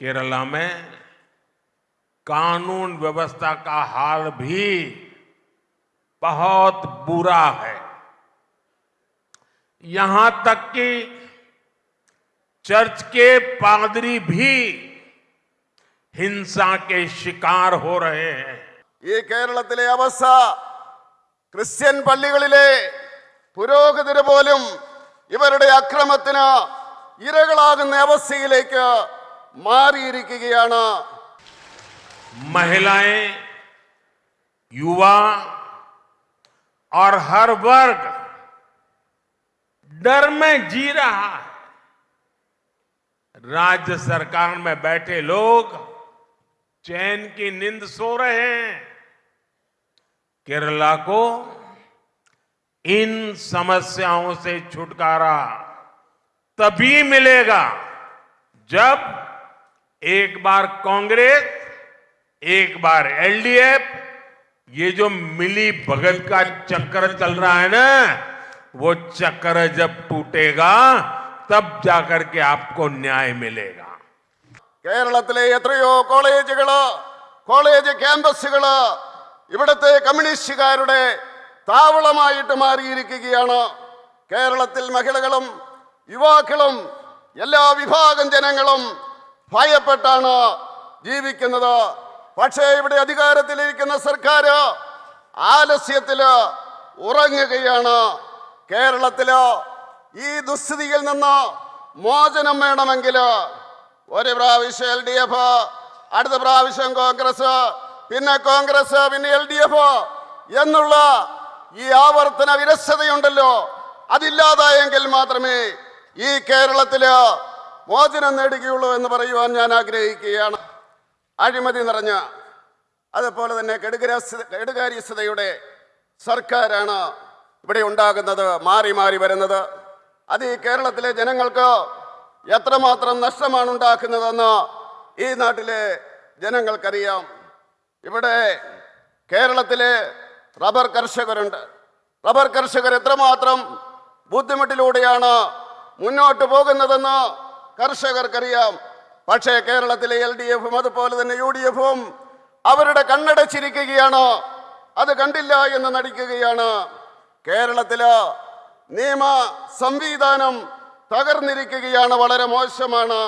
केरला में कानून व्यवस्था का हाल भी बहुत बुरा है यहां तक कि चर्च के पादरी भी हिंसा के शिकार हो रहे हैं ഈ കേരളത്തിലെ അവസ്ഥ ക്രിസ്ത്യൻ പള്ളികളിലെ പുരോഹിതര് പോലും ഇവരുടെ അക്രമത്തിന് ഇരകളാകുന്ന അവസ്ഥയിലേക്ക് മാറിയിരിക്കുകയാണ് महिलाएं युवा और हर वर्ग डर में जी रहा है राज्य सरकार में बैठे लोग चैन की नींद सो रहे हैं केरला को इन समस्याओं से छुटकारा तभी मिलेगा जब एक बार कांग्रेस एक बार एलडीएफ ये जो मिली भगत का चक्कर चल रहा है ना वो चक्कर जब टूटेगा तब जाकर के आपको न्याय मिलेगा കേരളത്തിലെ എത്രയോ കോളേജുകള് കോളേജ് ക്യാമ്പസുകള് ഇവിടുത്തെ കമ്മ്യൂണിസ്റ്റുകാരുടെ താവളമായിട്ട് മാറിയിരിക്കുകയാണ് കേരളത്തിൽ മഹിളകളും യുവാക്കളും എല്ലാ വിഭാഗം ജനങ്ങളും ഭയപ്പെട്ടാണ് ജീവിക്കുന്നത്. പക്ഷേ ഇവിടെ അധികാരത്തിലിരിക്കുന്ന സർക്കാർ ആലസ്യത്തിൽ ഉറങ്ങുകയാണ്. കേരളത്തിൽ ഈ ദുസ്ഥിതിയിൽ നിന്ന് മോചനം വേണമെങ്കിൽ ഒരു പ്രാവശ്യം എൽ ഡി എഫ് അടുത്ത പ്രാവശ്യം കോൺഗ്രസ് പിന്നെ കോൺഗ്രസ് പിന്നെ എൽ ഡി എഫ് എന്നുള്ള ഈ ആവർത്തന വിരസതയുണ്ടല്ലോ. അതില്ലാതായെങ്കിൽ മാത്രമേ ഈ കേരളത്തിൽ മോചനം നേടുകയുള്ളൂ എന്ന് പറയുവാൻ ഞാൻ ആഗ്രഹിക്കുകയാണ്. അഴിമതി നിറഞ്ഞ അതുപോലെ തന്നെ കെടുകാര്യസ്ഥതയുടെ സർക്കാരാണ് ഇവിടെ ഉണ്ടാകുന്നത് മാറി മാറി വരുന്നത്. അത് ഈ കേരളത്തിലെ ജനങ്ങൾക്ക് എത്രമാത്രം നഷ്ടമാണ് ഉണ്ടാക്കുന്നതെന്ന് ഈ നാട്ടിലെ ജനങ്ങൾക്കറിയാം. ഇവിടെ കേരളത്തിലെ റബ്ബർ കർഷകരുണ്ട്. റബ്ബർ കർഷകർ എത്രമാത്രം ബുദ്ധിമുട്ടിലൂടെയാണ് മുന്നോട്ട് പോകുന്നതെന്ന് കർഷകർക്കറിയാം. പക്ഷേ കേരളത്തിലെ എൽ ഡി എഫും അതുപോലെ തന്നെ യു ഡി എഫും അവരുടെ കണ്ണടച്ചിരിക്കുകയാണ്. അത് കണ്ടില്ല എന്ന് നടിക്കുകയാണ്. കേരളത്തിൽ നിയമ സംവിധാനം തകർന്നിരിക്കുകയാണ്. വളരെ മോശമാണ്.